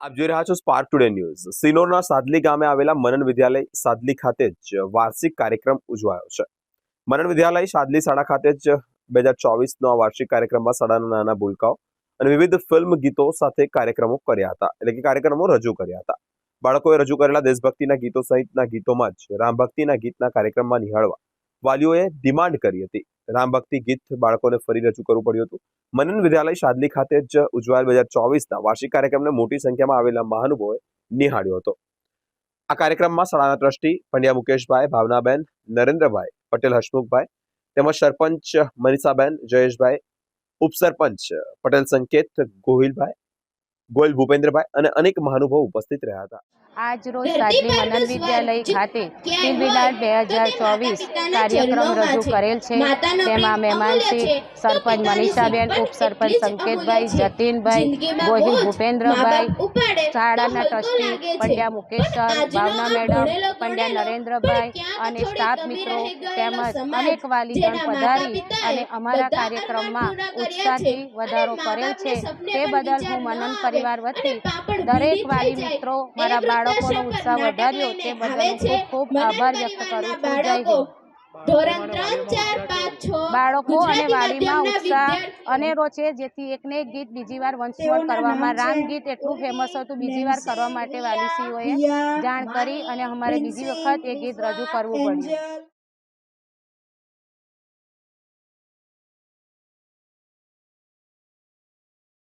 આપ જોઈ રહ્યા છો સ્પાર્ક ટુડે ન્યૂઝ સિનોરના સાદલી ગામે આવેલા મનન વિદ્યાલય સાદલી ખાતે જ વાર્ષિક કાર્યક્રમ ઉજવાયો છે. મનન વિદ્યાલય સાદલી શાળા ખાતે જ બે હજાર ચોવીસનો વાર્ષિક કાર્યક્રમમાં શાળાના નાના ભૂલકાઓ અને વિવિધ ફિલ્મ ગીતો સાથે કાર્યક્રમો કર્યા હતા. એટલે કે કાર્યક્રમો રજૂ કર્યા હતા. બાળકોએ રજૂ કરેલા દેશભક્તિના ગીતો સહિતના ગીતોમાં જ રામભક્તિના ગીતના કાર્યક્રમમાં નિહાળવા વાલીઓએ ડિમાન્ડ કરી હતી. રામભક્તિ ગીત બાળકોને ફરી રજૂ કરવું પડ્યું હતું. મનન વિદ્યાલય શાદલી ખાતે જ ઉજવાયેલ બે હજાર ચોવીસના વાર્ષિક કાર્યક્રમને મોટી સંખ્યામાં આવેલા મહાનુભાવોએ નિહાળ્યો હતો. આ કાર્યક્રમમાં શાળાના ટ્રસ્ટી પંડ્યા મુકેશભાઈ, ભાવનાબેન, નરેન્દ્રભાઈ પટેલ હસમુખભાઈ તેમજ સરપંચ મનીષાબેન, જયેશભાઈ, ઉપસરપંચ પટેલ સંકેત, ગોહિલભાઈ ગોયલ ભૂપેન્દ્રભાઈ અને અનેક મહાનુભાવ ઉપસ્થિત રહ્યા હતા. આજ રોજ સાદલી મનન વિદ્યાલય ખાતે ફિલ્મિનાર બે હજાર ચોવીસ કાર્યક્રમ રજૂ કરેલ છે. તેમાં મહેમાન શ્રી સરપંચ મનીષાબેન ઉપસરપંચ સંકેતભાઈ જતીનભાઈ ગોહિલ ભૂપેન્દ્રભાઈ શાળાના trustee Pandya Mukesh sir Bhavna madam Pandya Narendrabhai અને સ્ટાફ મિત્રો તેમજ અનેક વાલીગણ પધારી અને અમારા કાર્યક્રમમાં ઉત્સાહથી વધારો કરેલ છે. તે બદલ હું મનન પરિવાર વતી દરેક વાલી મિત્રો મારા બાળકોનો ઉત્સાહ વધાર્યો તે બદલ ખૂબ ખૂબ આભાર વ્યક્ત કરું છું. જય હિન્દ ધોરણ ત્રણ ચાર પાંચ છ બાળકો અને વાડીમાં વાલીમાં ઉત્સાહ અનેરો છે જેથી એકને એક ગીત બીજી વાર વંશવળ કરવામાં રામ ગીત એટલું ફેમસ હતું બીજી વાર કરવા માટે વાલીસીઓએ જાણ કરી અને અમારે બીજી વખત એ ગીત રજૂ કરવું પડ્યું.